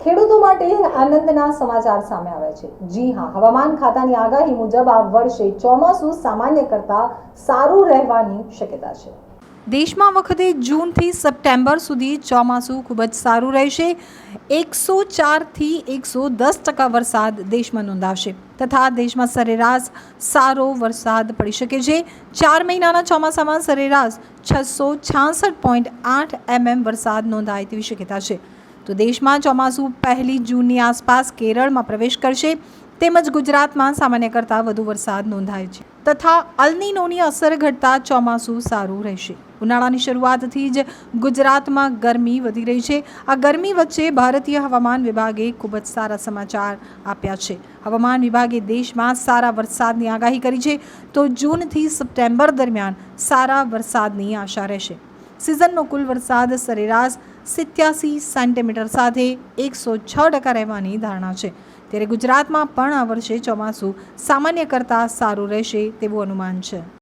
ખેડૂતો માટે આનંદના સમાચાર સામે આવે છે. જી હા, હવામાન ખાતાની આગાહી મુજબ આ વર્ષે ચોમાસું સામાન્ય કરતા સારું રહેવાની શક્યતા છે. દેશમાં વખતે જૂનથી સપ્ટેમ્બર સુધી ચોમાસું ખૂબ જ સારું રહેશે. એકસો ચારથી એકસો દસ ટકા વરસાદ દેશમાં નોંધાશે તથા દેશમાં સરેરાશ સારો વરસાદ પડી શકે છે. ચાર મહિનાના ચોમાસામાં સરેરાશ છસો છાસઠ પોઈન્ટ આઠ એમએમ વરસાદ નોંધાય તેવી શક્યતા છે. તો દેશમાં ચોમાસું પહેલી જૂનની આસપાસ કેરળમાં પ્રવેશ કરશે. તેમજ ગુજરાતમાં સામાન્ય કરતાં વધુ વરસાદ નોંધાય છે. તથા અલનીનોની અસર ઘટતા ચોમાસું સારું રહેશે. ઉનાળાની શરૂઆતથી જ ગુજરાતમાં ગરમી વધી રહી છે. આ ગરમી વચ્ચે ભારતીય હવામાન વિભાગે ખૂબ જ સારા સમાચાર આપ્યા છે. હવામાન વિભાગે દેશમાં સારા વરસાદની આગાહી કરી છે. તો જૂનથી સપ્ટેમ્બર દરમિયાન સારા વરસાદની આશા રહેશે. સિઝનનો કુલ વરસાદ સરેરાશ સિત્યાસી સેન્ટીમીટર સાથે એકસો છ ટકા રહેવાની ધારણા છે. ત્યારે ગુજરાતમાં પણ આ વર્ષે ચોમાસું સામાન્ય કરતાં સારું રહેશે તેવું અનુમાન છે.